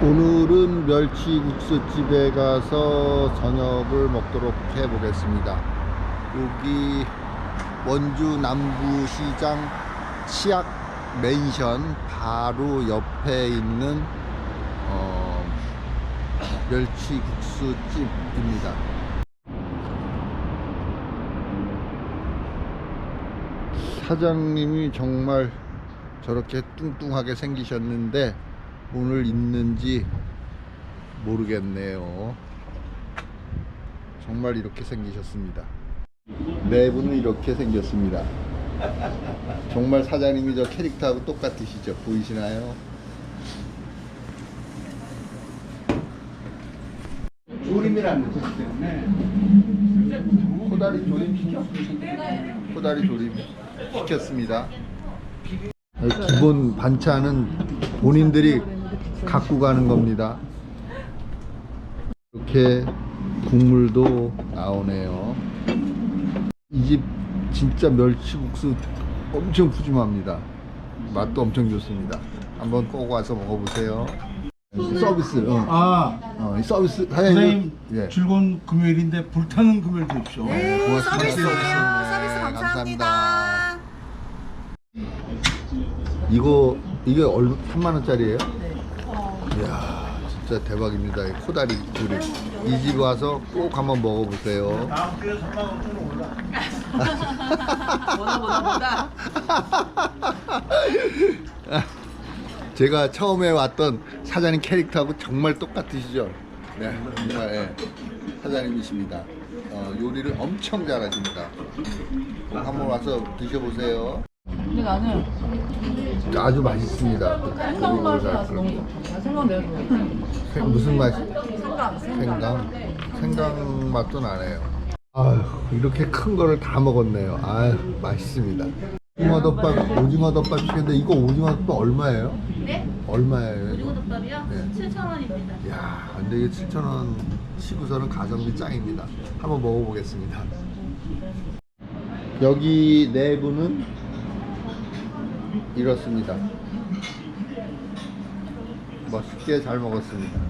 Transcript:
오늘은 멸치국수집에 가서 저녁을 먹도록 해보겠습니다. 여기 원주 남부시장 치약 맨션 바로 옆에 있는 어, 멸치국수집입니다. 사장님이 정말 저렇게 뚱뚱하게 생기셨는데 오늘 있는지 모르겠네요. 정말 이렇게 생기셨습니다. 내부는 이렇게 생겼습니다. 정말 사장님이 저 캐릭터하고 똑같으시죠? 보이시나요? 조림이라는 것 때문에 코다리 조림 시켜? 코다리 조림 시켰습니다. 기본 반찬은 본인들이 갖고 가는 겁니다. 이렇게 국물도 나오네요. 이 집 진짜 멸치국수 엄청 푸짐합니다. 맛도 엄청 좋습니다. 한번 꼭 와서 먹어보세요. 서비스, 어. 아, 어, 이 서비스 사장님, 예. 즐거운 금요일인데 불타는 금요일 되십시오. 네, 고맙습니다. 서비스예요. 네, 서비스 감사합니다. 감사합니다. 이거 이게 얼마 3만 원짜리예요? 이야 진짜 대박입니다. 이 코다리 조림. 이 집 와서 꼭 한번 먹어보세요. 다음 주에 3만 원짜리 올라. 뭐다 뭐다 뭐다. 제가 처음에 왔던 사장님 캐릭터하고 정말 똑같으시죠? 네, 정말 예. 사장님이십니다. 어, 요리를 엄청 잘하십니다. 꼭 한번 와서 드셔보세요. 근데 나는 아주 맛있습니다. 생강 맛이 나서 너무 좋다. 생강 내가 좋아해. 생- 무슨 맛이? 생강, 생강? 생강 맛도 나네요. 아휴, 이렇게 큰 거를 다 먹었네요. 아휴, 맛있습니다. 오징어 덮밥, 오징어 덮밥 시켰는데 이거 오징어 덮밥 얼마예요? 네? 얼마예요? 오징어 덮밥이요? 네. 7,000원입니다. 야, 근데 이게 7,000원 치고서는 가성비 짱입니다. 한번 먹어보겠습니다. 여기 내부는 이렇습니다. 멋있게 잘 먹었습니다.